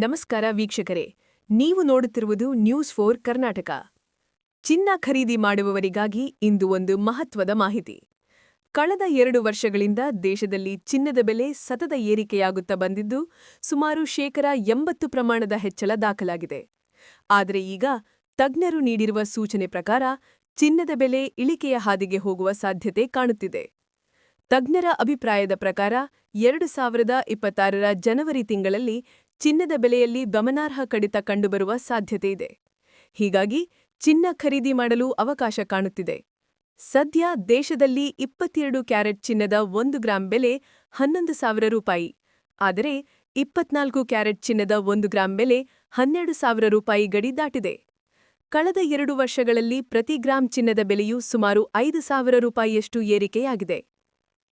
ನಮಸ್ಕಾರ ವೀಕ್ಷಕರೇ. ನೀವು ನೋಡುತ್ತಿರುವುದು ನ್ಯೂಸ್ ಫೋರ್ ಕರ್ನಾಟಕ. ಚಿನ್ನ ಖರೀದಿ ಮಾಡುವವರಿಗಾಗಿ ಇಂದು ಒಂದು ಮಹತ್ವದ ಮಾಹಿತಿ. ಕಳೆದ ಎರಡು ವರ್ಷಗಳಿಂದ ದೇಶದಲ್ಲಿ ಚಿನ್ನದ ಬೆಲೆ ಸತತ ಏರಿಕೆಯಾಗುತ್ತಾ ಬಂದಿದ್ದು, ಸುಮಾರು ಶೇಕರ ಎಂಬತ್ತು ಪ್ರಮಾಣದ ಹೆಚ್ಚಳ ದಾಖಲಾಗಿದೆ. ಆದರೆ ಈಗ ತಜ್ಞರು ನೀಡಿರುವ ಸೂಚನೆ ಪ್ರಕಾರ ಚಿನ್ನದ ಬೆಲೆ ಇಳಿಕೆಯ ಹಾದಿಗೆ ಹೋಗುವ ಸಾಧ್ಯತೆ ಕಾಣುತ್ತಿದೆ. ತಜ್ಞರ ಅಭಿಪ್ರಾಯದ ಪ್ರಕಾರ ಎರಡು ಸಾವಿರದ ಇಪ್ಪತ್ತಾರರ ಜನವರಿ ತಿಂಗಳಲ್ಲಿ ಚಿನ್ನದ ಬೆಲೆಯಲ್ಲಿ ಗಮನಾರ್ಹ ಕಡಿತ ಕಂಡುಬರುವ ಸಾಧ್ಯತೆಯಿದೆ ಹೀಗಾಗಿ ಚಿನ್ನ ಖರೀದಿ ಮಾಡಲು ಅವಕಾಶ ಕಾಣುತ್ತಿದೆ. ಸದ್ಯ ದೇಶದಲ್ಲಿ ಇಪ್ಪತ್ತೆರಡು ಕ್ಯಾರೆಟ್ ಚಿನ್ನದ ಒಂದು ಗ್ರಾಂ ಬೆಲೆ ಹನ್ನೊಂದು ಸಾವಿರ ರೂಪಾಯಿ. ಆದರೆ ಇಪ್ಪತ್ನಾಲ್ಕು ಕ್ಯಾರೆಟ್ ಚಿನ್ನದ ಒಂದು ಗ್ರಾಂ ಬೆಲೆ ಹನ್ನೆರಡು ಸಾವಿರ ರೂಪಾಯಿ ಗಡಿ ದಾಟಿದೆ. ಕಳೆದ ಎರಡು ವರ್ಷಗಳಲ್ಲಿ ಪ್ರತಿ ಗ್ರಾಂ ಚಿನ್ನದ ಬೆಲೆಯು ಸುಮಾರು ಐದು ಸಾವಿರ ರೂಪಾಯಿಯಷ್ಟು ಏರಿಕೆಯಾಗಿದೆ.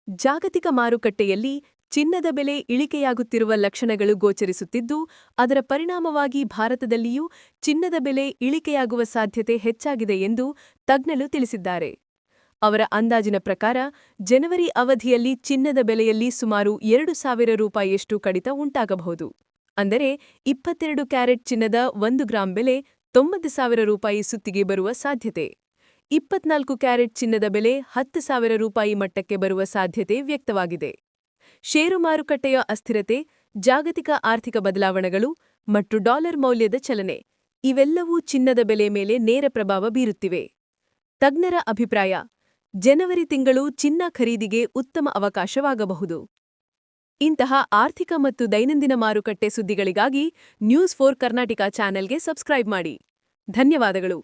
ಜಾಗತಿಕ ಮಾರುಕಟ್ಟೆಯಲ್ಲಿ ಚಿನ್ನದ ಬೆಲೆ ಇಳಿಕೆಯಾಗುತ್ತಿರುವ ಲಕ್ಷಣಗಳು ಗೋಚರಿಸುತ್ತಿದ್ದು, ಅದರ ಪರಿಣಾಮವಾಗಿ ಭಾರತದಲ್ಲಿಯೂ ಚಿನ್ನದ ಬೆಲೆ ಇಳಿಕೆಯಾಗುವ ಸಾಧ್ಯತೆ ಹೆಚ್ಚಾಗಿದೆ ಎಂದು ತಜ್ಞರು ತಿಳಿಸಿದ್ದಾರೆ. ಅವರ ಅಂದಾಜಿನ ಪ್ರಕಾರ, ಜನವರಿ ಅವಧಿಯಲ್ಲಿ ಚಿನ್ನದ ಬೆಲೆಯಲ್ಲಿ ಸುಮಾರು ಎರಡು ಸಾವಿರ ರೂಪಾಯಿಯಷ್ಟು ಕಡಿತ ಉಂಟಾಗಬಹುದು. ಅಂದರೆ, ಇಪ್ಪತ್ತೆರಡು ಕ್ಯಾರೆಟ್ ಚಿನ್ನದ ಒಂದು ಗ್ರಾಂ ಬೆಲೆ ತೊಂಬತ್ತು ಸಾವಿರ ರೂಪಾಯಿ ಸುತ್ತಿಗೆ ಬರುವ ಸಾಧ್ಯತೆ. ಇಪ್ಪತ್ನಾಲ್ಕು ಕ್ಯಾರೆಟ್ ಚಿನ್ನದ ಬೆಲೆ ಹತ್ತು ಸಾವಿರ ರೂಪಾಯಿ ಮಟ್ಟಕ್ಕೆ ಬರುವ ಸಾಧ್ಯತೆ ವ್ಯಕ್ತವಾಗಿದೆ. ಷೇರು ಮಾರುಕಟ್ಟೆಯ ಅಸ್ಥಿರತೆ, ಜಾಗತಿಕ ಆರ್ಥಿಕ ಬದಲಾವಣೆಗಳು ಮತ್ತು ಡಾಲರ್ ಮೌಲ್ಯದ ಚಲನೆ ಇವೆಲ್ಲವೂ ಚಿನ್ನದ ಬೆಲೆ ಮೇಲೆ ನೇರ ಪ್ರಭಾವ ಬೀರುತ್ತಿವೆ. ತಜ್ಞರ ಅಭಿಪ್ರಾಯ, ಜನವರಿ ತಿಂಗಳು ಚಿನ್ನ ಖರೀದಿಗೆ ಉತ್ತಮ ಅವಕಾಶವಾಗಬಹುದು. ಇಂತಹ ಆರ್ಥಿಕ ಮತ್ತು ದೈನಂದಿನ ಮಾರುಕಟ್ಟೆ ಸುದ್ದಿಗಳಿಗಾಗಿ ನ್ಯೂಸ್ ಫೋರ್ ಕರ್ನಾಟಕ ಚಾನೆಲ್ಗೆ ಸಬ್ಸ್ಕ್ರೈಬ್ ಮಾಡಿ. ಧನ್ಯವಾದಗಳು.